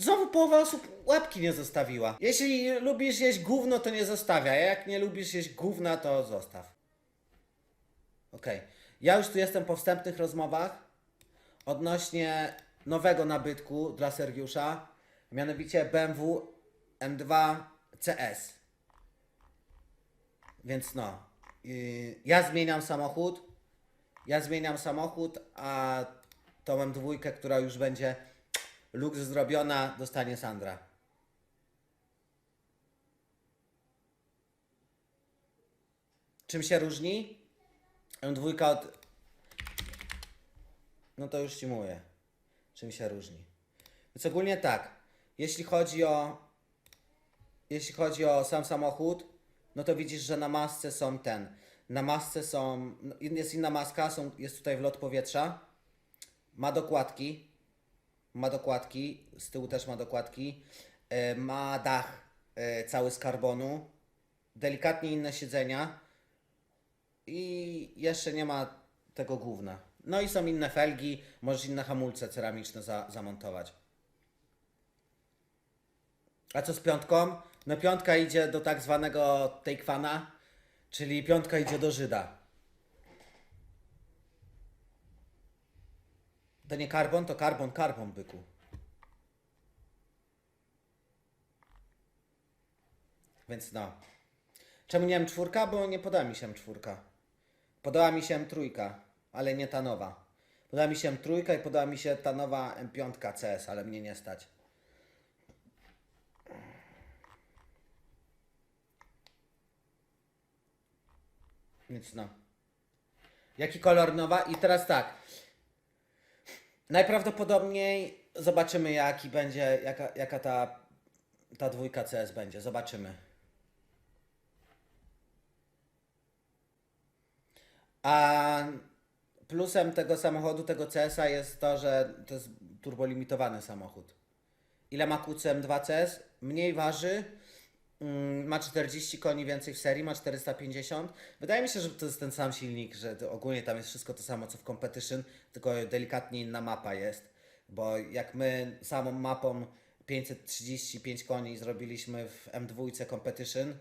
Znowu połowa osób łapki nie zostawiła. Jeśli lubisz jeść gówno, to nie zostawiaj, a jak nie lubisz jeść gówna, to zostaw. Okej. Ja już tu jestem po wstępnych rozmowach odnośnie nowego nabytku dla Sergiusza, mianowicie BMW M2 CS. Więc no, yy, ja zmieniam samochód, ja zmieniam samochód, a tą M2, która już będzie luks zrobiona, dostanie Sandra. Czym się różni? M2 od... No to już Ci mówię. Czym się różni. Więc ogólnie tak. Jeśli chodzi o... Jeśli chodzi o sam samochód, no to widzisz, że na masce są ten. Na masce są... Jest inna maska, są, jest tutaj wlot powietrza. Ma dokładki. Ma dokładki. Z tyłu też ma dokładki. E, Ma dach e, cały z karbonu. Delikatnie inne siedzenia. I jeszcze nie ma tego gówna. No i są inne felgi, możesz inne hamulce ceramiczne za, zamontować. A co z piątką? No piątka idzie do tak zwanego takewana, czyli piątka idzie do Żyda. To nie karbon, to karbon, karbon, byku. Więc no. Czemu nie M4? Bo nie podała mi się M4. Podała mi się M3, ale nie ta nowa. Podała mi się M3 i podała mi się ta nowa M5 CS, ale mnie nie stać. Więc no. Jaki kolor nowa? I teraz tak. Najprawdopodobniej zobaczymy jaki będzie, jaka, jaka ta, ta dwójka CS będzie. Zobaczymy. A plusem tego samochodu, tego CS-a jest to, że to jest turbolimitowany samochód. Ile ma QCM 2CS? Mniej waży, ma 40 koni więcej w serii, ma 450. Wydaje mi się, że to jest ten sam silnik, że ogólnie tam jest wszystko to samo co w Competition, tylko delikatnie inna mapa jest. Bo jak my samą mapą 535 koni zrobiliśmy w M2 Competition,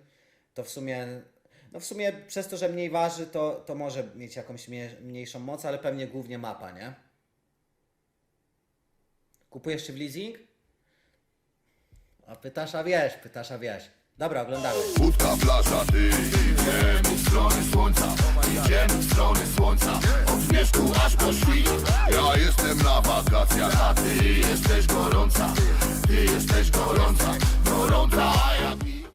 to w sumie, no w sumie przez to, że mniej waży, to, to może mieć jakąś mniej, mniejszą moc, ale pewnie głównie mapa, nie? Kupujesz czy w leasing? A pytasz, a wiesz, pytasz, a wiesz. Dobra, oglądamy. Łódka, plaża, ty Idziemy w stronę słońca. Idziemy w stronę słońca. Od zmierzchu aż po świt. Ja jestem na wakacjach A ty jesteś gorąca. Ty jesteś gorąca. Gorąca, a ja